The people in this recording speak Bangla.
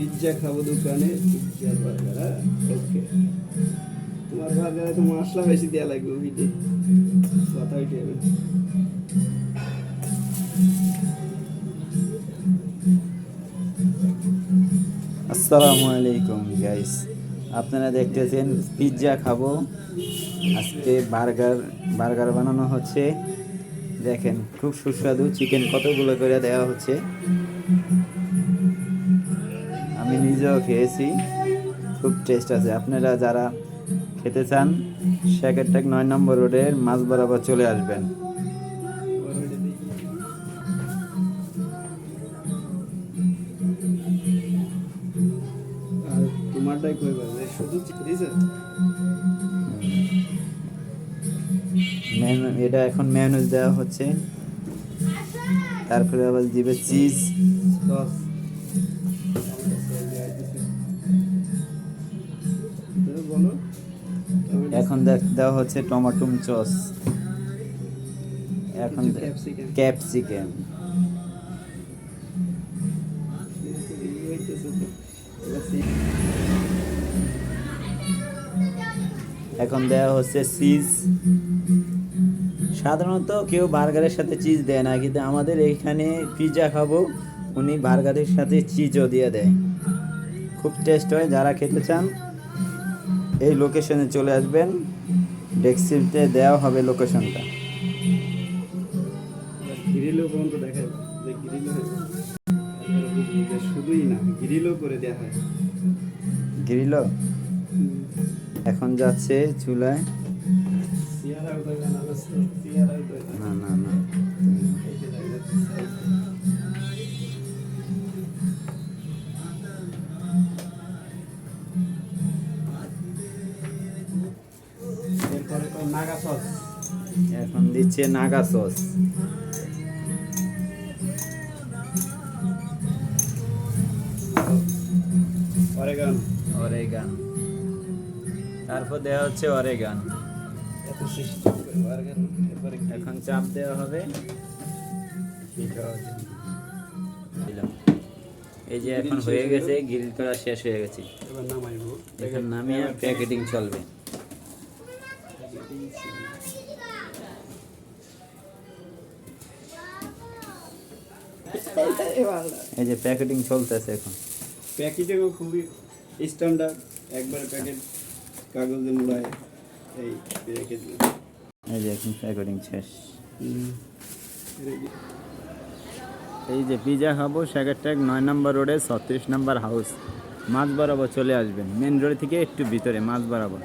পিৎজা খাব দোকানে বার্গার ওকে। তোমার বার্গারে তো মশলা বেশি দেওয়া লাগবে ওইটে কথা ওইটে হবে। আসসালামু আলাইকুম গাইস আপনারা দেখতেছেন, পিৎজা খাব। আজকে বার্গার বার্গার বানানো হচ্ছে। দেখেন, খুব সুস্বাদু। চিকেন কতগুলো করে দেওয়া হচ্ছে? নিজেও খেয়েছি। খুব টেস্ট আছে। আপনারা যারা খেতে চান শ্যাকেরটাক নয় নম্বর রোডের মাছ বরাবর চলে আসবেন। এটা এখন ম্যানুজ দেওয়া হচ্ছে। তারপরে আবার দিবে চিজ সস বলো এখন দেখ- দেওয়া হচ্ছে টমাটোম সস। এখন ক্যাপসিকাম। এখন দেওয়া হচ্ছে চিজ সাধারণত কেউ বার্গারের সাথে চিজ দেয় না কিন্তু আমাদের এইখানে পিৎজা খাব উনি বার্গারের সাথে চিজও দিয়ে দেয়। খুব টেস্ট হয় যারা খেতে চান এই লোকেশনে চলে আসবেন। ডেক্সিতে দেওয়া হবে লোকেশনটা গ্রিলও পর্যন্ত দেখা যে গ্রিলও শুধুই না গ্রিলও করে দেওয়া হয়। গ্রিল এখন যাচ্ছে চুলায়। নাগা সস। এখন দিচ্ছে নাগা সস। অরেগান অরেগান তারপর দেওয়া হচ্ছে অরেগান এত সিস্টেম করে বার্গার এরপরে এখন চাপ দেওয়া হবে। এই যে এখন হয়ে গেছে গ্রিল করা শেষ হয়ে গেছে। এবার এখন নামিয়ে প্যাকেটিং চলবে। এই যে প্যাকেটিং চলতেছে এখন। প্যাকেটেও খুবই স্ট্যান্ডার্ড একবার প্যাকেট কাগজে মোড়ায় এই রেখে এই যে এখন প্যাকেটিং শেষ। এই যে পিজা খাব ট্যাগ নয় নম্বর রোডে ছত্রিশ নম্বর হাউস। মাছ বরাবর চলে আসবেন। মেন রোড থেকে একটু ভিতরে মাছ বরাবর